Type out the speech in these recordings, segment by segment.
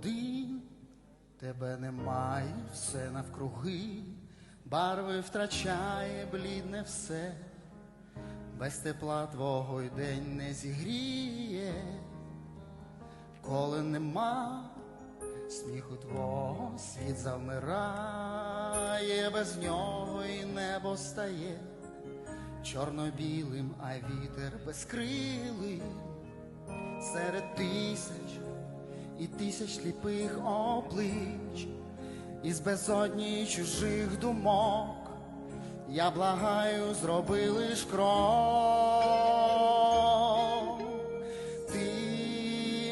один, тебе немає, все навкруги, барви втрачає блідне все, без тепла твого й день не зігріє, коли нема сміху твого, світ завмирає, без нього і небо стає чорно-білим, а вітер безкрилий. Серед тисяч і тисяч сліпих облич, із безодні чужих думок. Я благаю, зроби лиш крок. Ти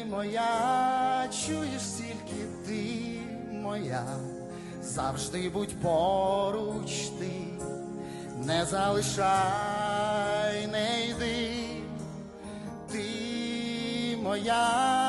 моя, чуєш тільки ти моя, завжди будь поруч ти, не залишай, не йди. Ти моя,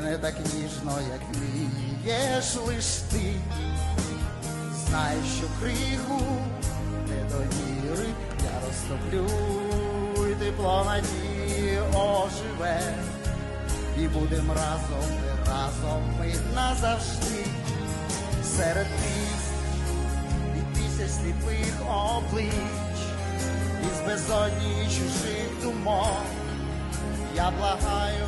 мене так ніжно, як вмієш лиш ти. Знай, що кригу недовіри я розтоплю, і тепло надії оживе, і будем разом, ми разом ми назавжди серед тисяч і тисяч сліпих облич, із безодні чужих думок. Я благаю,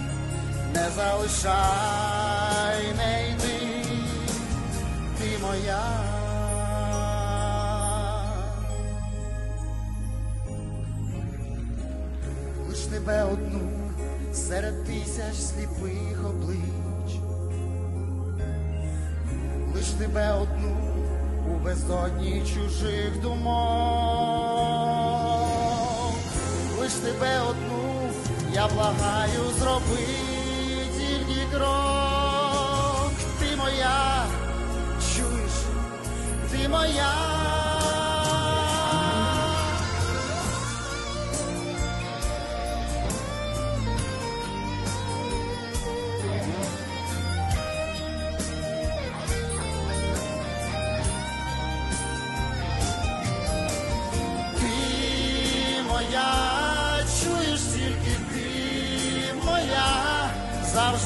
не залишай, не йди, ти моя. Лиш тебе одну серед тисяч сліпих облич, лиш тебе одну у безодні чужих думок, лиш тебе одну я благаю зроби крок, ти моя, чуєш, ти моя.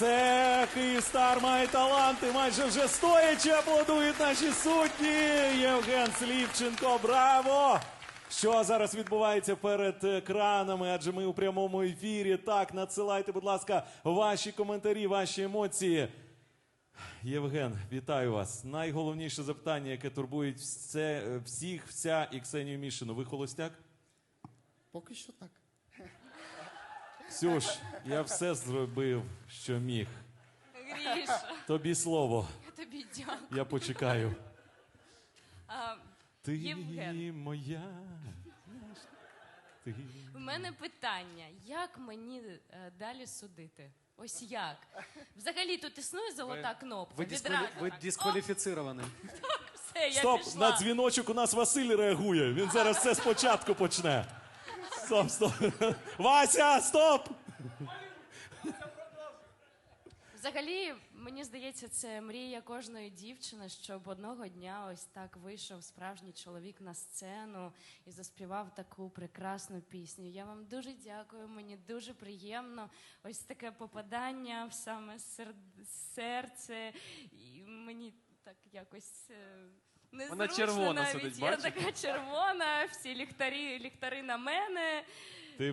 Це Київстар має таланти. Майже вже стоячи аплодують наші судді. Євген Слівченко. Браво! Що зараз відбувається перед екранами? Адже ми у прямому ефірі. Так, надсилайте, будь ласка, ваші коментарі, ваші емоції. Євген, вітаю вас. Найголовніше запитання, яке турбує все, всіх, вся і Ксенію Мішину. Ви холостяк? Поки що так. Ксюш, я все зробив, що міг. Гріша, Тобі слово. я тобі дякую. Я почекаю. А, Ти Євген. моя. Ти... у мене питання: як мені е, далі судити? Ось як? Взагалі тут існує золота кнопка. Вы, Відразу дисквали... вы так. дисквалифицированы. О, все, все, я Стоп, пішла. на дзвіночок у нас Василь реагує. Він зараз все спочатку почне. Стоп, стоп. Вася, стоп! Взагалі, мені здається, це мрія кожної дівчини, щоб одного дня ось так вийшов справжній чоловік на сцену і заспівав таку прекрасну пісню. Я вам дуже дякую, мені дуже приємно. Ось таке попадання в саме сер... серце. І мені так якось. е, Незручно Вона червона навіть. сидить, Я бачиш? така червона, всі ліхтарі, ліхтари на мене. Ти